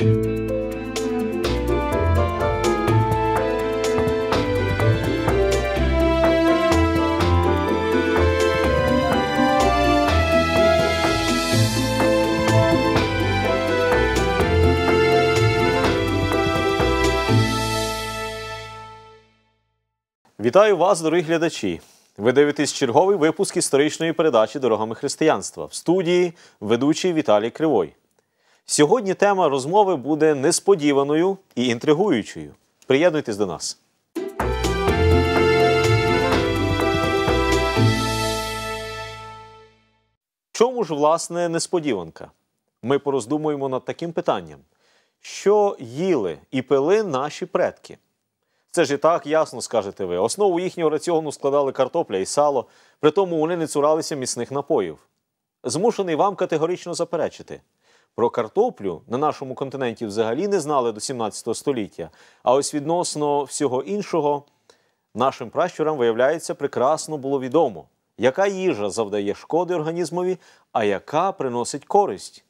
Вітаю вас, дорогі глядачі! Ви дивитесь черговий випуск історичної передачі Дорогами християнства в студії ведучий Віталій Кривой. Сьогодні тема розмови буде несподіваною і інтригуючою. Приєднуйтесь до нас. Чому ж, власне, несподіванка? Ми пороздумуємо над таким питанням: що їли і пили наші предки? Це ж і так ясно скажете ви. Основу їхнього раціону складали картопля і сало, при тому вони не цуралися міцних напоїв. Змушений вам категорично заперечити. Про картоплю на нашому континенті взагалі не знали до 17 століття, а ось відносно всього іншого нашим пращурам, виявляється, прекрасно було відомо, яка їжа завдає шкоди організмові, а яка приносить користь.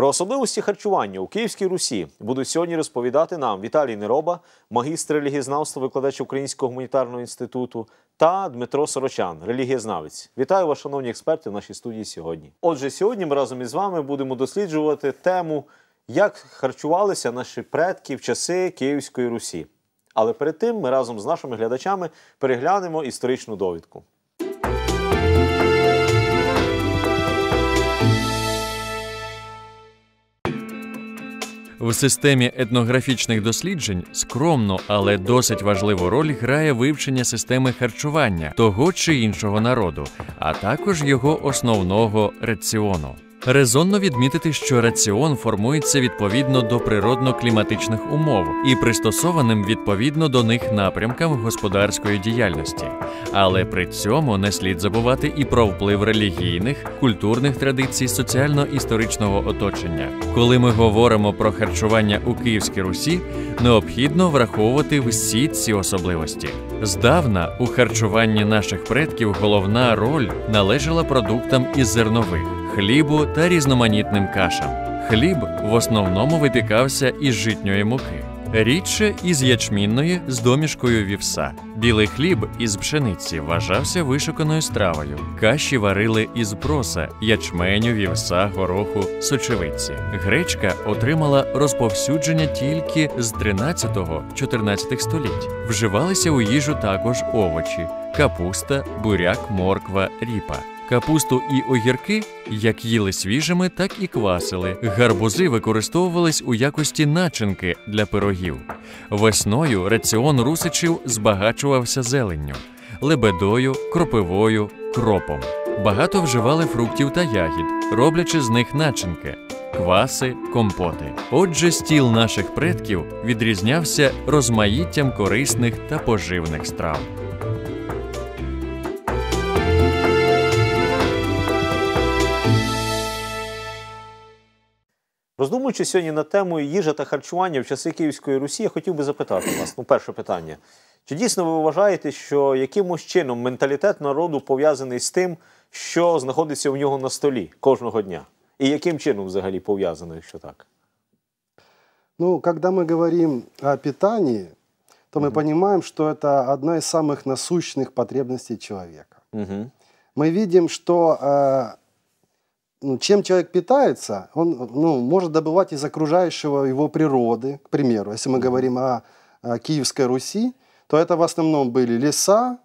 Про особливості харчування у Київській Русі будуть сьогодні розповідати нам Віталій Нероба, магістр релігієзнавства, викладач Українського гуманітарного інституту, та Дмитро Сорочан, релігієзнавець. Вітаю вас, шановні експерти, в нашій студії сьогодні. Отже, сьогодні ми разом із вами будемо досліджувати тему, як харчувалися наші предки в часи Київської Русі. Але перед тим ми разом з нашими глядачами переглянемо історичну довідку. В системі етнографічних досліджень скромно, але досить важливу роль грає вивчення системи харчування того чи іншого народу, а також його основного раціону. Резонно відмітити, що раціон формується відповідно до природно-кліматичних умов і пристосованим відповідно до них напрямкам господарської діяльності. Але при цьому не слід забувати і про вплив релігійних, культурних традицій соціально-історичного оточення. Коли ми говоримо про харчування у Київській Русі, необхідно враховувати всі ці особливості. Здавна у харчуванні наших предків головна роль належала продуктам із зернових хлібу та різноманітним кашам. Хліб в основному випікався із житньої муки, рідше із ячмінної з домішкою вівса. Білий хліб із пшениці вважався вишуканою стравою. Каші варили із проса, ячменю, вівса, гороху, сочевиці. Гречка отримала розповсюдження тільки з 13-14 століть. Вживалися у їжу також овочі, капуста, буряк, морква, ріпа. Капусту і огірки як їли свіжими, так і квасили. Гарбузи використовувались у якості начинки для пирогів. Весною раціон русичів збагачувався зеленню, лебедою, кропивою, кропом. Багато вживали фруктів та ягід, роблячи з них начинки. Кваси, компоти. Отже, стіл наших предків відрізнявся розмаїттям корисних та поживних страв. Роздумуючи сьогодні над темою їжа та харчування в часи Київської Русі, я хотів би запитати вас. Ну, перше питання. Чи дійсно ви вважаєте, що якимось чином менталітет народу пов'язаний з тим, що знаходиться у нього на столі кожного дня? І яким чином взагалі пов'язано, якщо так? Ну, когда мы говорим о питании, то мы понимаем, что это одна из самых насущных потребностей человека. Угу. Мы видим, что э, ну, чем человек питается, он ну, может добывать из окружающего его природы. К примеру, если мы говорим о, о Киевской Руси, то это в основном были леса,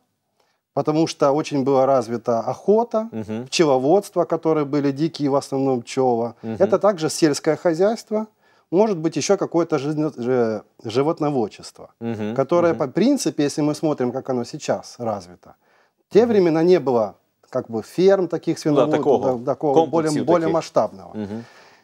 потому что очень была развита охота, Угу. пчеловодство, которые были дикие в основном пчела. Мгм. Это также сельское хозяйство, может быть еще какое-то же- животноводчество, Угу. которое, по принципе, если мы смотрим, как оно сейчас развито, в те времена не было как бы ферм таких свиноводов, такого да, такого более, комплексів более таких. масштабного. Угу.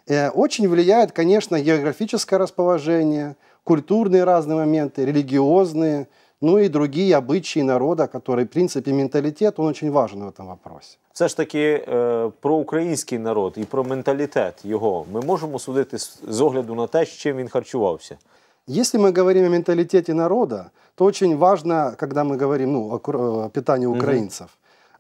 Э, Очень влияет, конечно, географическое расположение, культурные разные моменты, религиозные, ну и другие обычаи народа, которые, в принципе, менталитет, он очень важен в этом вопросе. Все ж таки е, про український народ і про менталітет його ми можемо судити з, з огляду на те, з чим він харчувався. Если мы говорим о менталитете народа, то очень важно, когда мы говорим ну, о кур- о питании украинцев,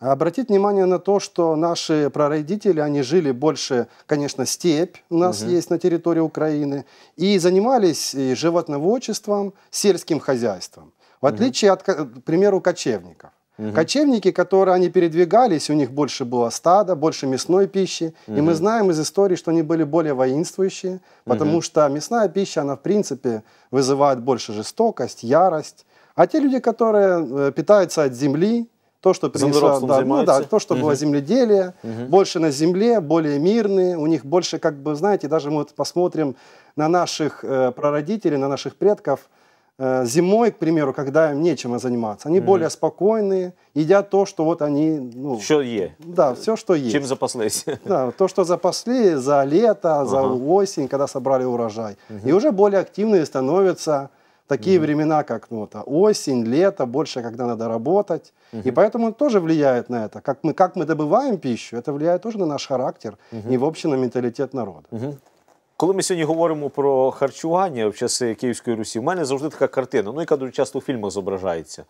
Обратить внимание на то, что наши прародители, они жили больше, конечно, степь у нас есть на территории Украины, и занимались животноводчеством, сельским хозяйством. В отличие от, ка- к примеру, кочевников. Кочевники, которые они передвигались, у них больше было стада, больше мясной пищи. И мы знаем из истории, что они были более воинствующие, потому что мясная пища, она в принципе вызывает больше жестокость, ярость. А те люди, которые э, питаются от земли, то, что принесло, да, ну, да, то, что было земледелие, больше на земле, более мирные, у них больше, как бы, знаете, даже мы вот посмотрим на наших э, прародителей, на наших предков, э, зимой, к примеру, когда им нечем заниматься, они более спокойные, едят то, что вот они, ну, Що є? да, все, что есть. Чим запаслися? Да, то, что запасли за лето, за Ага. осень, когда собрали урожай. И уже более активные становятся в такие времена, как ну, вот, осень, лето, больше, когда надо работать. И поэтому тоже влияет на это. Как мы, как мы добываем пищу, это влияет тоже на наш характер и, в общем, на менталитет народа. Коли ми сьогодні говоримо про харчування в часи Київської Русі, в мене завжди така картина, ну яка дуже часто у фільмах зображається.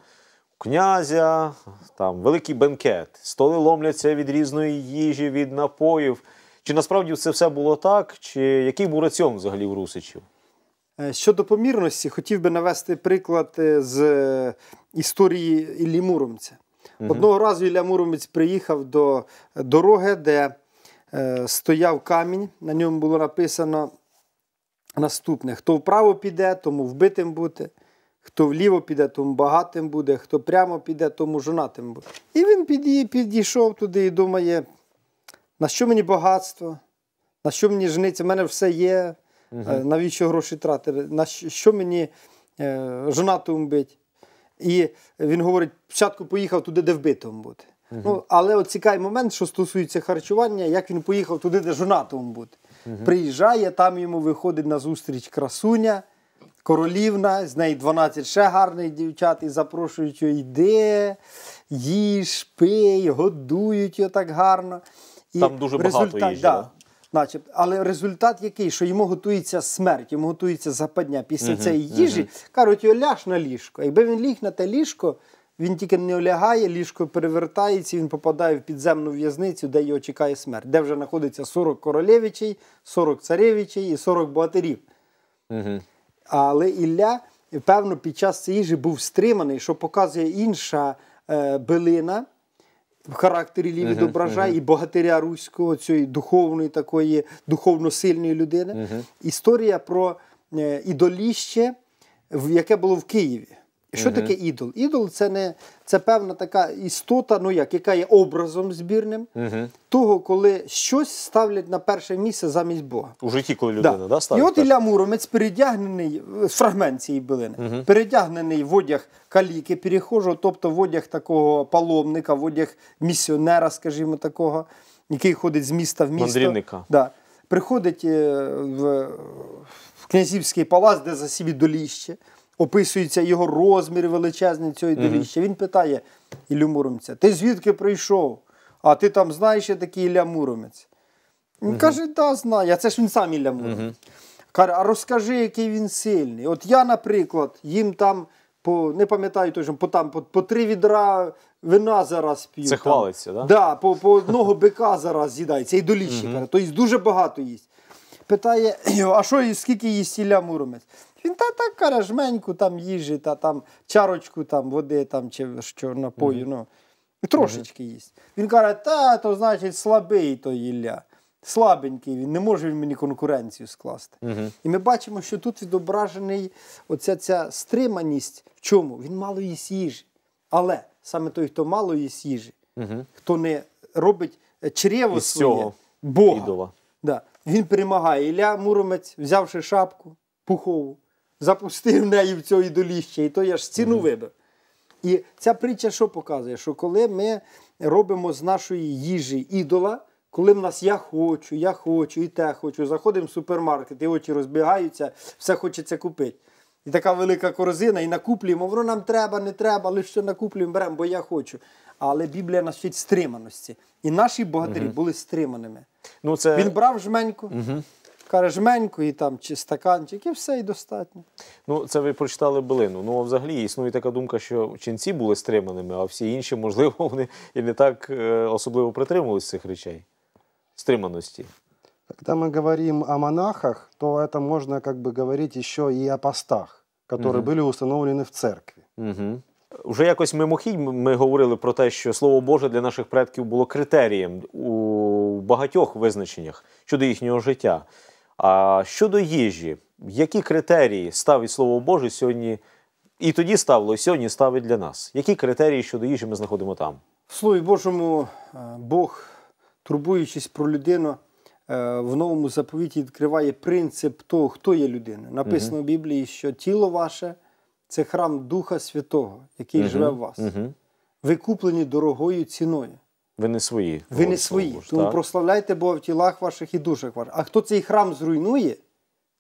У князя, там великий бенкет, столи ломляться від різної їжі, від напоїв. Чи насправді це все було так? Чи який був раціон взагалі у русичів? Е, Щодо помірності, хотів би навести приклад е, з е, історії Іллі Муромця. Одного разу Ілля Муромець приїхав до дороги, де стояв камінь, на ньому було написано наступне: хто вправо піде, тому вбитим буде, хто вліво піде, тому багатим буде, хто прямо піде, тому жонатим буде. І він підійшов туди і думає, на що мені багатство, на що мені жениться, в мене все є. Е, Навіщо гроші тратити? На що, мені е, жонатим бить? І він говорить: спочатку поїхав туди, де вбитим бути. Ну, але от цікавий момент, що стосується харчування, як він поїхав туди, де жонатим бути. Приїжджає, там йому виходить на зустріч красуня, королівна, з неї 12 ще гарних дівчат, і запрошують його, йди, їж, пий, годують його так гарно. І Там дуже в багато їжі, да? Начебто, але результат який, що йому готується смерть, йому готується западня. Після цієї їжі кажуть, його ляж на ліжко. Якби він ліг на те ліжко, він тільки не олягає, ліжко перевертається, він попадає в підземну в'язницю, де його чекає смерть, де вже знаходиться 40 королевичей, 40 царевичей і 40 богатирів. Але Ілля, певно, під час цієї їжі був стриманий, що показує інша е, билина в характері Ліві відображає і богатиря руського, цієї духовної такої, духовно сильної людини. Історія про е, ідоліще, яке було в Києві. Що таке ідол? Ідол це не це певна така істота, ну як, яка є образом збірним того, коли щось ставлять на перше місце замість Бога. У житті, коли людина, да. І ставить от перше? Ілля Муромець передягнений, е, фрагмент цієї билини, передягнений в одяг каліки перехожого, тобто в одяг такого паломника, в одяг місіонера, скажімо такого, який ходить з міста в місто. Мандрівника. Да. Приходить е, в, в князівський палац, де засів ідоліще, описується його розмір величезний цього ідоліща. Він питає Іллю Муромця: Ти звідки прийшов? А ти там знаєш, я такий Ілля Муромець. Він каже, да, знаю. А це ж він сам Ілля Муромець. Каже, а розкажи, який він сильний. От я, наприклад, їм там по не пам'ятаю точно, по там по, по три відра вина зараз п'ю. Це там. хвалиться, да? Да, по, по одного бика зараз з'їдає. Це ідоліще, каже. Тобто дуже багато їсть. Питає, його, а що, скільки їсть Ілля Муромець? Він та так каже, жменьку там їжі, та там чарочку там води там, чи що напою. Ну, і трошечки їсть. Він каже, та, то значить слабий той Ілля. Слабенький, він не може він мені конкуренцію скласти. І ми бачимо, що тут відображений оця ця стриманість. В чому? Він мало їсть їжі. Але саме той, хто мало їсть їжі, хто не робить е, чрево своє, Бога. Да. Він перемагає. Ілля Муромець, взявши шапку пухову, запустив неї в цього ідоліще, і то я ж ціну вибив. І ця притча що показує? Що коли ми робимо з нашої їжі ідола, коли в нас я хочу, я хочу, і те хочу, заходимо в супермаркет, і очі розбігаються, все хочеться купити. І така велика корзина, і накуплюємо, воно нам треба, не треба, але що накуплюємо, беремо, бо я хочу. Але Біблія нас вчить стриманості. І наші богатирі були стриманими. Ну, це... Він брав жменьку, каже, жменьку і там чи стаканчик, і все, і достатньо. Ну, це ви прочитали билину. Ну, а взагалі існує така думка, що ченці були стриманими, а всі інші, можливо, вони і не так е, особливо притримувалися цих речей. Стриманості. Когда мы говорим о монахах, то это можно как бы говорить еще и о постах, которые были установлены в церкви. Угу. Уже якось мимохідь ми говорили про те, що Слово Боже для наших предків було критерієм у багатьох визначеннях щодо їхнього життя. А щодо їжі, які критерії ставить Слово Боже сьогодні, і тоді ставило, і сьогодні ставить для нас? Які критерії щодо їжі ми знаходимо там? В Слові Божому е, Бог, турбуючись про людину, е, в новому заповіті відкриває принцип того, хто є людина. Написано в Біблії, що тіло ваше це храм Духа Святого, який живе в вас. Угу. Ви куплені дорогою ціною. Ви не свої. Ви не свої. Боже, Тому так? прославляйте Бога в тілах ваших і душах ваших. А хто цей храм зруйнує,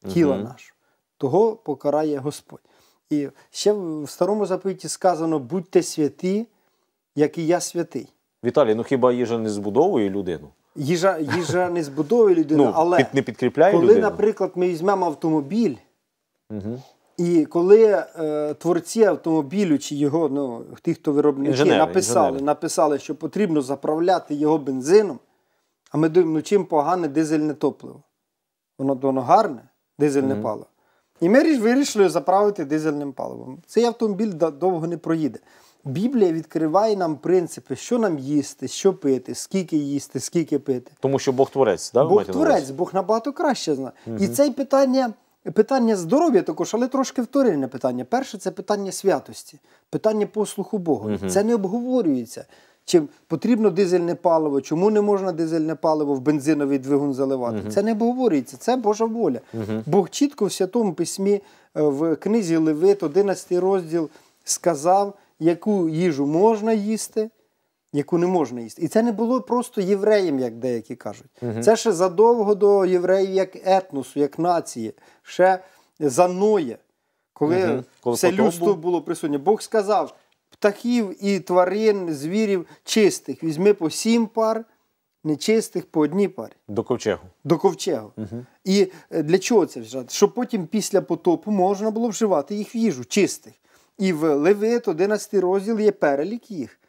Мгм. наше, того покарає Господь. І ще в старому заповіті сказано: будьте святі, як і я святий. Віталій, ну хіба їжа не збудовує людину? Їжа, їжа не збудовує людину, Ну, але під, не підкріпляє коли, людину? наприклад, ми візьмемо автомобіль, Угу. і коли е, творці автомобілю чи його, ну, ті, хто виробники, Інженери, написали, інженери. написали, що потрібно заправляти його бензином, а ми думаємо, ну чим погане дизельне топливо? Воно, воно гарне, дизельне Мгм. паливо. І ми вирішили заправити дизельним паливом. Цей автомобіль довго не проїде. Біблія відкриває нам принципи, що нам їсти, що пити, скільки їсти, скільки пити. Тому що Бог творець, да, Бог творець, Бог набагато краще знає. І це питання, питання здоров'я також, але трошки вторинне питання. Перше це питання святості, питання послуху Богу. Це не обговорюється. Чи потрібно дизельне паливо, чому не можна дизельне паливо в бензиновий двигун заливати? Це не обговорюється, це Божа воля. Бог чітко в Святому Письмі е, в книзі Левит, 11 розділ, сказав, яку їжу можна їсти, яку не можна їсти. І це не було просто євреям, як деякі кажуть. Це ще задовго до євреїв як етносу, як нації, ще за Ноя, коли. Коли все людство було присутнє. Бог сказав: птахів і тварин, звірів чистих візьми по сім пар, нечистих по одній парі. До ковчегу. До ковчегу. І е, для чого це вживати? Щоб потім після потопу можна було вживати їх в їжу, чистих. І в Левит, 11 розділ, є перелік їх.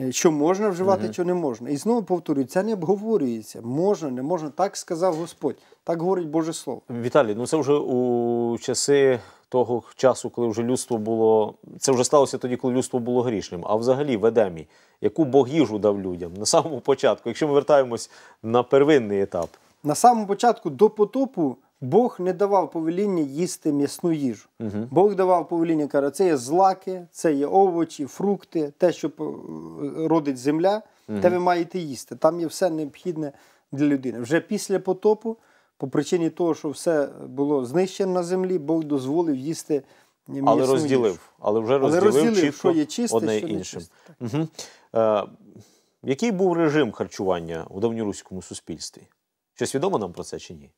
Е, Що можна вживати, що не можна. І знову повторюю, це не обговорюється. Можна, не можна. Так сказав Господь. Так говорить Боже Слово. Віталій, ну це вже у часи того часу, коли вже людство було. Це вже сталося тоді, коли людство було грішним. А взагалі в Едемі, яку Бог їжу дав людям на самому початку, якщо ми вертаємось на первинний етап. На самому початку до потопу Бог не давав повеління їсти м'ясну їжу. Бог давав повеління, каже, це є злаки, це є овочі, фрукти, те, що родить земля, те ви маєте їсти. Там є все необхідне для людини. Вже після потопу, по причині того, що все було знищено на землі, Бог дозволив їсти м'ясну Але розділив. їжу. Але вже Але розділив, розділив, чітко що є чисте, одне що не іншим. чисте. Угу. Е, який був режим харчування у давньоруському суспільстві? Щось відомо нам про це чи ні?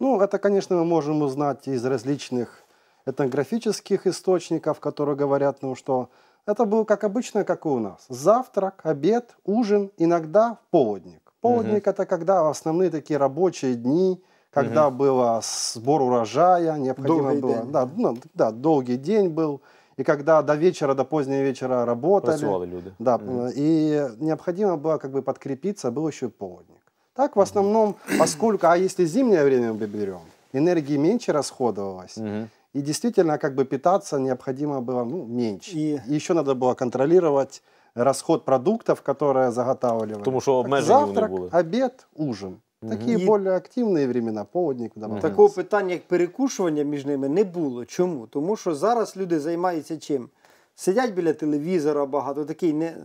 Ну, это, конечно, мы можем узнать из различных этнографических источников, которые говорят нам, что это было как обычно, как и у нас. Завтрак, обед, ужин, иногда полдник. Полдник это когда основные такие рабочие дни, когда было сбор урожая, необходимо Долгий было, день. да, ну, да, долгий день был, и когда до вечера, до позднего вечера работали. Працювали люди. Да, и необходимо было как бы подкрепиться, был еще и полдник. Так в основном, поскольку, а если зимнее время мы берем, энергии меньше расходовалось, Мгм. и действительно как бы питаться необходимо было ну, меньше. И- И еще надо было контролировать расход продуктов, которые заготавливали. Потому что Так, обмежені вони Завтрак, були. обед, ужин. Такие И- более активные времена, полдник. домовался. Такого питання, як перекушування між ними, не було. Чому? Тому що зараз люди займаються чим? Сидять біля телевізора багато, такий не, м,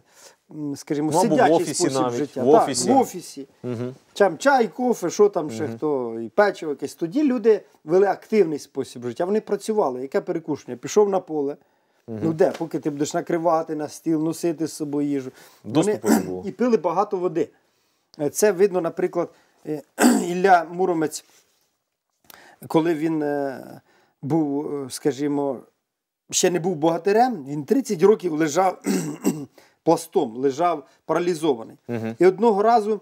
скажімо, Ну, або в сидячий офісі спосіб навіть, життя. в так, офісі. в офісі. Мгм. Чам, чай, кофе, що там ще хто, і печиво якесь. Тоді люди вели активний спосіб життя. Вони працювали. Яке перекушення? Пішов на поле. Ну де, поки ти будеш накривати на стіл, носити з собою їжу. Було. і пили багато води. Е, Це видно, наприклад, е, Ілля Муромець, коли він е, був, скажімо, ще не був богатирем, він 30 років лежав пластом, лежав паралізований. І одного разу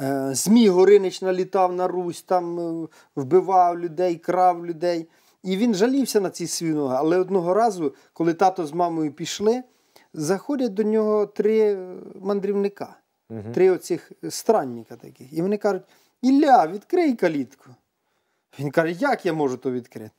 Е, Змій Горинич налітав на Русь, там е, вбивав людей, крав людей. І він жалівся на ці свої ноги. Але одного разу, коли тато з мамою пішли, заходять до нього три е, мандрівника, три оцих странника таких. І вони кажуть: Ілля, відкрий калітку. Він каже, як я можу то відкрити?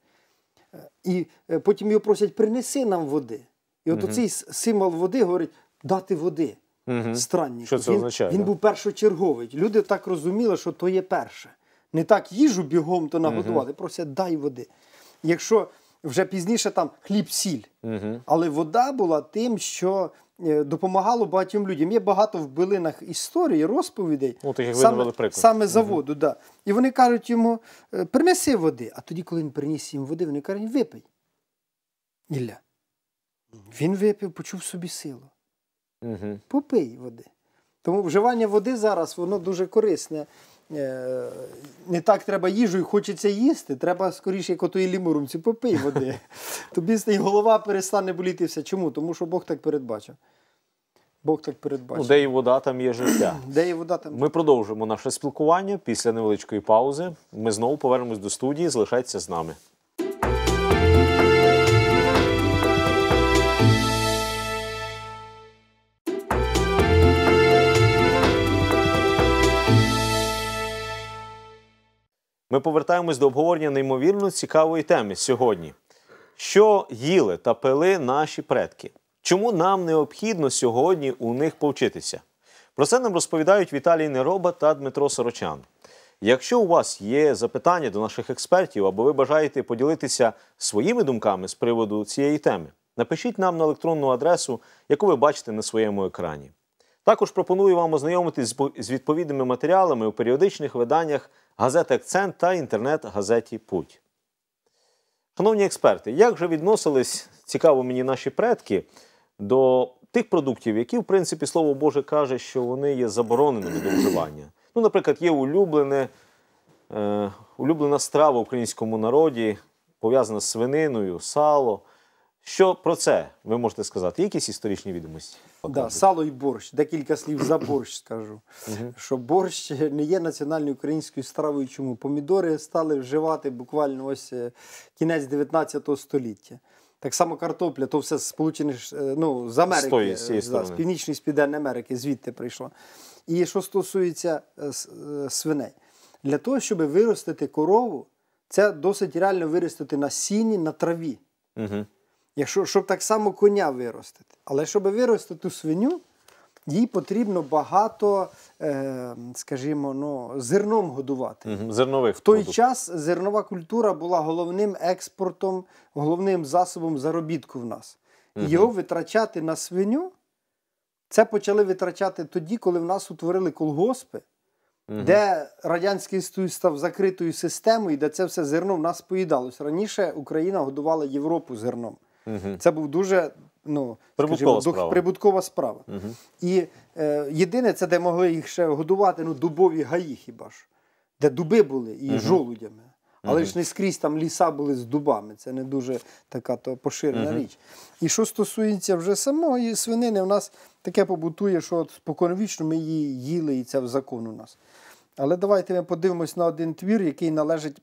Е, І е, потім його просять, принеси нам води. І от оцей символ води говорить, дати води. Мгм. Странник. Що це він, означає, Він да? був першочерговий. Люди так розуміли, що то є перше. Не так їжу бігом то наготувати, просять дай води. Якщо вже пізніше там хліб сіль. Але вода була тим, що е, допомагало багатьом людям. Є багато в билинах історій, розповідей. Ну, так саме, саме за воду, да. І вони кажуть йому, «Е, принеси води. А тоді, коли він приніс їм води, вони кажуть, випий. Ілля. Він випив, почув собі силу. Угу. Попий води. Тому вживання води зараз воно дуже корисне. Е, Не так треба їжу і хочеться їсти. Треба скоріше, як ото і лімурумці, попий води. Тобі і голова перестане боліти все. Чому? Тому що Бог так передбачив. Бог так Ну, де і вода, там є життя. Де є вода там? Ми продовжимо наше спілкування після невеличкої паузи. Ми знову повернемось до студії. Залишайтеся з нами. Ми повертаємось до обговорення неймовірно цікавої теми сьогодні. Що їли та пили наші предки? Чому нам необхідно сьогодні у них повчитися? Про це нам розповідають Віталій Нероба та Дмитро Сорочан. Якщо у вас є запитання до наших експертів або ви бажаєте поділитися своїми думками з приводу цієї теми, напишіть нам на електронну адресу, яку ви бачите на своєму екрані. Також пропоную вам ознайомитись з відповідними матеріалами у періодичних виданнях газети Акцент та інтернет-газеті Путь. Шановні експерти, як же відносились, цікаво мені наші предки, до тих продуктів, які, в принципі, слово Боже каже, що вони є забороненими до вживання? Ну, наприклад, є улюблене, е, улюблена страва в українському народі, пов'язана з свининою, сало. Що про це ви можете сказати? Якісь історичні відомості? Да, сало і борщ. Декілька слів за борщ скажу. Що борщ не є національною українською стравою. Чому? Помідори стали вживати буквально ось е, кінець 19 століття. Так само картопля, то все з Сполучених е, ну, з Америки, З тої, з е, да, з. Північної з Південної Америки, звідти прийшло. І що стосується свиней, для того, щоб виростити корову, це досить реально виростити на сіні, на траві. Угу. Якщо щоб так само коня виростити. Але щоб виростити ту свиню, їй потрібно багато, е, скажімо, ну, зерном годувати. Угу. Зернових В той продуктів. час зернова культура була головним експортом, головним засобом заробітку в нас. І його витрачати на свиню, це почали витрачати тоді, коли в нас утворили колгоспи, де Радянський Союз став закритою системою, де це все зерно в нас поїдалося. Раніше Україна годувала Європу зерном. Мгм. Це був дуже ну, Прибуткова скажімо, дух- справа. прибуткова справа. І е, єдине, це де могли їх ще годувати, ну, дубові гаї хіба ж, де дуби були і жолудями. Але ж не скрізь там ліса були з дубами. Це не дуже така то поширена річ. І що стосується вже самої свинини, в нас таке побутує, що споконвічно ми її їли, і це в закон у нас. Але давайте ми подивимось на один твір, який належить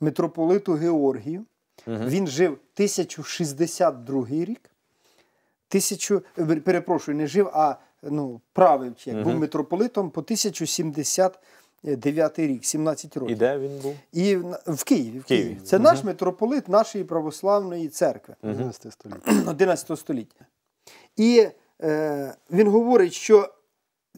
митрополиту Георгію. Він жив 1062 рік. Тисячу, перепрошую, не жив, а ну, правив, як був митрополитом по 1079 рік, 17 років. І де він був? І в в Києві. В Києві. Це наш митрополит нашої православної церкви 11 століття. 11 століття. І е, він говорить, що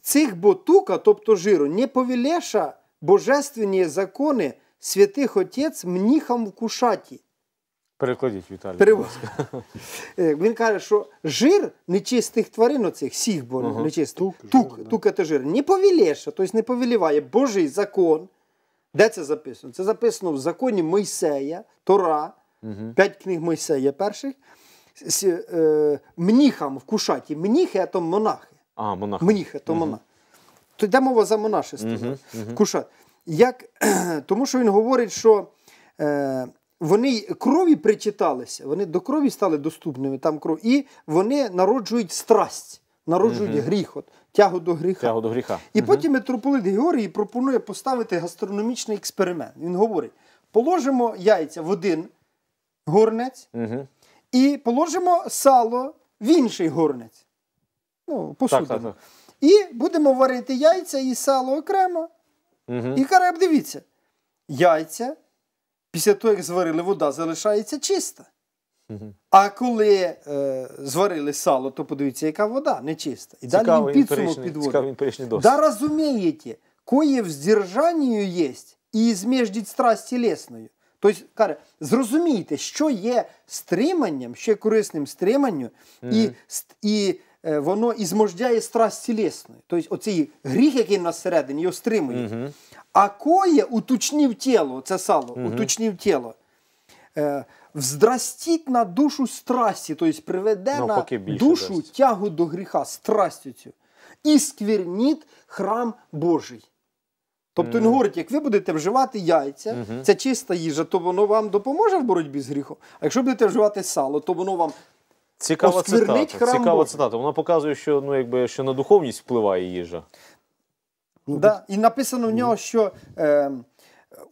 цих ботука, тобто жиру, не повелеша божественні закони святих отець мніхам в кушаті. Перекладіть, Віталій. Перев... Е, Він каже, що жир нечистих тварин, оцих всіх бо нечистих, Тук, тук, жир, да. це жир, не повелеша, тобто не повеліває Божий закон. Де це записано? Це записано в законі Мойсея, Тора, п'ять книг Мойсея перших. С- е, Мніхам в Кушаті. Мніхи це монахи. А, монах. Мніхи то монах. То йде мова за монашество. Кушат. Як, тому що він говорить, що е, вони крові причиталися, вони до крові стали доступними, там кров, і вони народжують страсть. народжують гріх, от, тягу до гріха. Тягу до гріха. І потім митрополит Георгій пропонує поставити гастрономічний експеримент. Він говорить: положимо яйця в один горнець Угу. і положимо сало в інший горнець. Ну, посудину. Так, так, так. І будемо варити яйця і сало окремо. Угу. І каже, дивіться, яйця, після того, як зварили, вода залишається чиста. А коли е, зварили сало, то подивіться, яка вода нечиста. І далі він підсумок підводить. Да разумеете, кое в здержанню есть і змеждіть страсть тілесною. Тобто, каже, зрозумійте, що є стриманням, що є корисним стриманню, і, і е, воно і змождяє страсть тілесною. Тобто, оцей гріх, який нас всередині, його стримує. А кое уточнив тіло, це сало, уточнив тіло. Е, вздрастіть на душу страсті, тобто приведе Навпаки, на душу дасть. тягу до гріха, страстю цю. І скверніть храм Божий. Тобто він говорить, як ви будете вживати яйця, це чиста їжа, то воно вам допоможе в боротьбі з гріхом. А якщо будете вживати сало, то воно вам Цікава Осквернить цитата. храм Цікава Божий. цитата. Вона показує, що ну якби що на духовність впливає їжа. Да. І написано в нього, що е,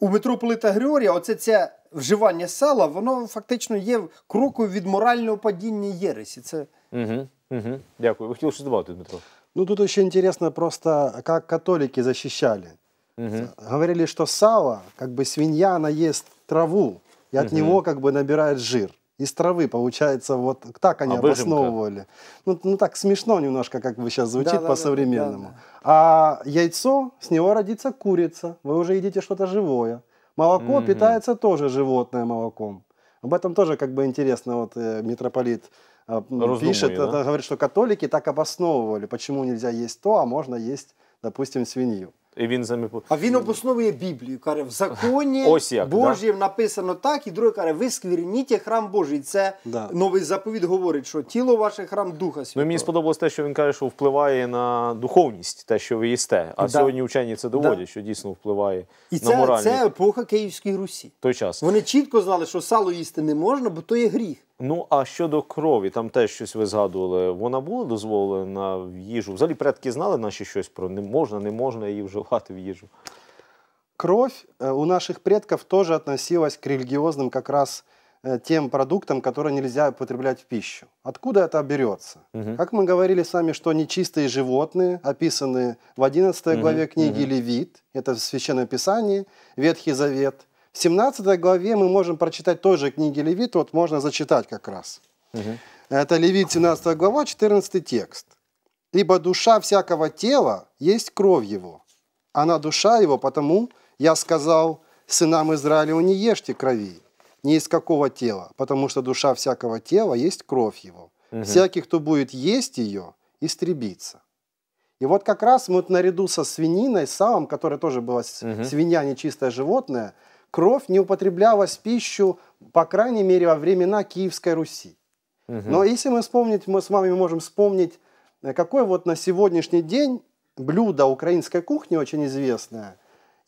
у митрополита Григорія оце це вживання сала, воно фактично є кроком від морального падіння Єресі. Це Угу. Угу. Дякую. Ви хотіли щось додати, Дмитро? Ну, тут еще интересно просто, как католики защищали. Угу. Говорили, что сало, как бы свинья, она ест траву, и от него как бы набирает жир. Из травы, получается, вот так они А обосновывали. Ну, ну, так смешно немножко, как бы сейчас звучит Да-да-да, по-современному. да-да. А яйцо, с него родится курица. Вы уже едите что-то живое. Молоко Мгм. питается тоже животное молоком. Об этом тоже как бы интересно, вот э, митрополит Раздумывает, пишет, да? это говорит, что католики так обосновывали, почему нельзя есть то, а можно есть, допустим, свинью. І він замі... А він обосновує Біблію. Каже, в законі Ось як, Божім написано так, і друге каже, ви скверніть храм Божий. Це Да. новий заповіт говорить, що тіло ваше храм Духа Ну, Святого. мені сподобалось те, що він каже, що впливає на духовність, те, що ви їсте. А Да. сьогодні вчені це доводять, Да. що дійсно впливає І на це, моральність це епоха Київської Русі. той час. Вони чітко знали, що сало їсти не можна, бо то є гріх. Ну а щодо крові, там теж щось ви згадували. Вона була дозволена в їжу. Взагалі предки знали наші щось про не можна, не можна її вживати в їжу. Кровь э, у наших предков тоже относилась к религиозным как раз э, тем продуктам, которые нельзя употреблять в пищу. Откуда это берется? Мгм. Как мы говорили с вами, что нечистые животные описаны в 11 главе книги Левит, это в Священном Писании, Ветхий Завет. в 17 главе мы можем прочитать той же книги Левит, вот можно зачитать как раз. Это Левит 17 глава, 14 текст. «Ибо душа всякого тела есть кровь его, она душа его, потому я сказал сынам Израилеву, не ешьте крови, ни из какого тела, потому что душа всякого тела есть кровь его. Всякий, кто будет есть ее, истребится». И вот как раз мы вот наряду со свининой, салом, которая тоже была с- Мгм. свинья, нечистое животное, кровь не употреблялась в пищу, по крайней мере, во времена Киевской Руси. Но если мы вспомнить, мы с вами можем вспомнить, э, какое вот на сегодняшний день блюдо украинской кухни очень известное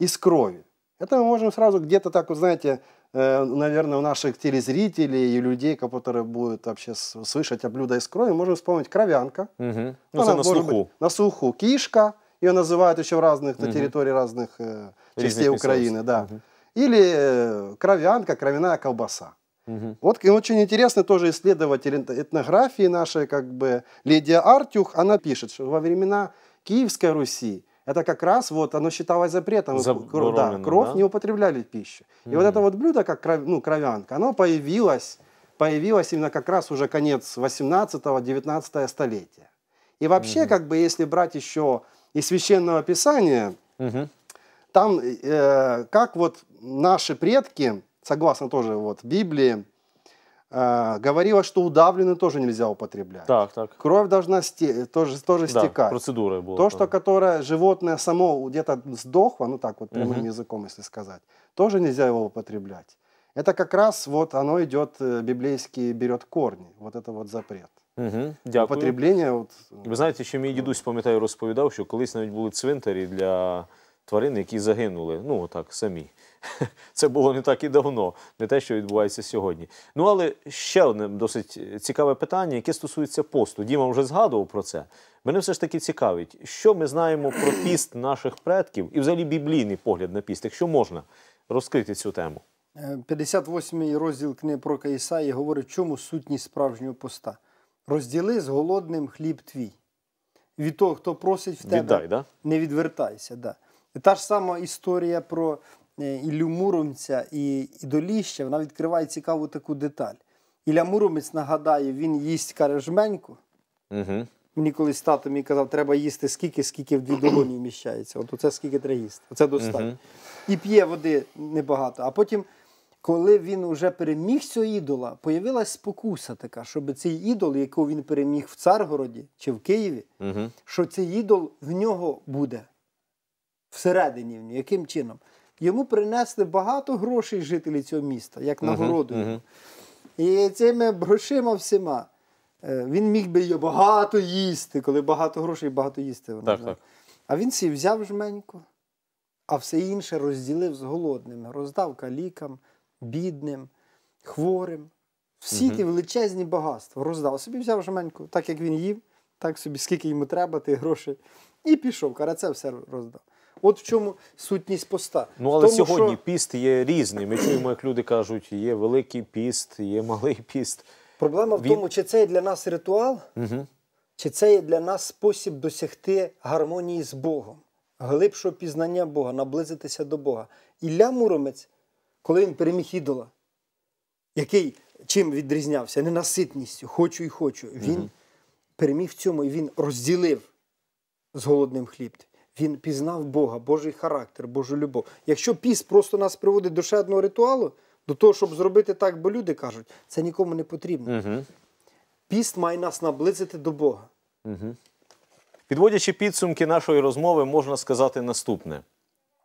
из крови. Это мы можем сразу где-то так, вот знаете, э, наверное, у наших телезрителей и людей, которые будут вообще слышать о блюдо из крови, можем вспомнить кровянка. Угу. Ну, Она на слуху. быть на слуху. Кишка, ее называют еще в разных на Мгм. территории разных э, частей Украины, да. Мгм. Или э, кровянка, кровяная колбаса. Угу. Вот и очень интересно тоже исследователь эт- этнографии нашей, как бы Лидия Артюх, она пишет, что во времена Киевской Руси это как раз вот оно считалось запретом. и кро- Заборонено, да, кровь да? не употребляли в пищу. И вот это вот блюдо, как кров- ну, кровянка, оно появилось, появилось именно как раз уже конец 18-19 столетия. И вообще, как бы, если брать еще из Священного Писания, Угу. там, э, как вот наши предки, согласно тоже вот Библии, э, говорилось, что удавленную тоже нельзя употреблять. Так, так. Кровь должна сте- тоже, тоже Да, стекать. процедура була. То, что которое животное само где-то сдохло, ну так вот прямым Мгм. языком, если сказать, тоже нельзя его употреблять. Это как раз вот оно идет, э, библейский берет корни, вот это вот запрет. Угу. Дякую. Употребление вот, Ви знаєте, що мій дідусь, пам'ятаю, розповідав, що колись навіть були цвинтарі для тварин, які загинули. Ну, так, самі. Це було не так і давно, не те, що відбувається сьогодні. Ну, але ще одне досить цікаве питання, яке стосується посту. Діма вже згадував про це. Мене все ж таки цікавить, що ми знаємо про піст наших предків і взагалі біблійний погляд на піст, якщо можна розкрити цю тему. Е, 58-й розділ книги про Ісаї говорить, чому сутність справжнього поста. Розділи з голодним хліб твій. Від того, хто просить в тебе, Віддай, да? не відвертайся. Да. Та ж сама історія про е, Іллю Муромця і ідоліща, вона відкриває цікаву таку деталь. Ілля Муромець нагадає, він їсть каже, жменьку. Угу. Мені колись тато мені казав, треба їсти скільки, скільки в дві долоні вміщається. От оце скільки треба їсти. Оце достатньо. Мгм. І п'є води небагато. А потім, коли він вже переміг цього ідола, появилась спокуса така, щоб цей ідол, якого він переміг в Царгороді чи в Києві, Угу. що цей ідол в нього буде всередині. Яким чином? Йому принесли багато грошей жителі цього міста, як нагороду. мгм. І цими грошима всіма. е, Він міг би її багато їсти, коли багато грошей багато їсти. Воно Так, так. А він сів взяв жменьку, а все інше розділив з голодними, роздав калікам, бідним, хворим. Всі ті величезні багатства роздав. Собі взяв жменьку, так як він їв, так собі, скільки йому треба, тих грошей. І пішов, каже, це все роздав. От в чому сутність поста. Ну, але тому, сьогодні що піст є різний. Ми чуємо, як люди кажуть, є великий піст, є малий піст. проблема в він- тому, чи це є для нас ритуал, Угу. чи це є для нас спосіб досягти гармонії з Богом, глибшого пізнання Бога, наблизитися до Бога. Ілля Муромець, коли він переміг ідола, який чим відрізнявся? Ненаситністю, хочу і хочу. Він переміг в цьому і він розділив з голодним хліб. Він пізнав Бога, Божий характер, Божу любов. Якщо піст просто нас приводить до ще одного ритуалу, до того, щоб зробити так, бо люди кажуть, це нікому не потрібно. Угу. Піст має нас наблизити до Бога. Підводячи підсумки нашої розмови, можна сказати наступне: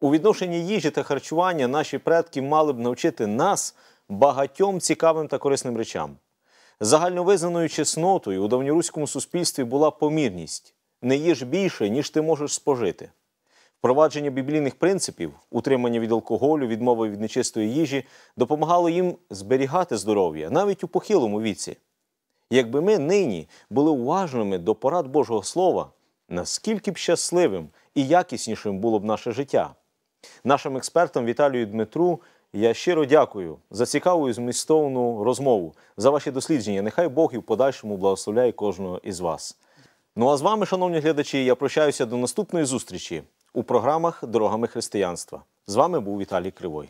у відношенні їжі та харчування наші предки мали б навчити нас багатьом цікавим та корисним речам. Загальновизнаною чеснотою у давньоруському суспільстві була помірність не їж більше, ніж ти можеш спожити. Впровадження біблійних принципів, утримання від алкоголю, відмови від нечистої їжі допомагало їм зберігати здоров'я навіть у похилому віці. Якби ми нині були уважними до порад Божого Слова, наскільки б щасливим і якіснішим було б наше життя. Нашим експертам Віталію Дмитру я щиро дякую за цікаву і змістовну розмову, за ваші дослідження. Нехай Бог і в подальшому благословляє кожного із вас. Ну а з вами, шановні глядачі, я прощаюся до наступної зустрічі у програмах Дорогами християнства. З вами був Віталій Кривой.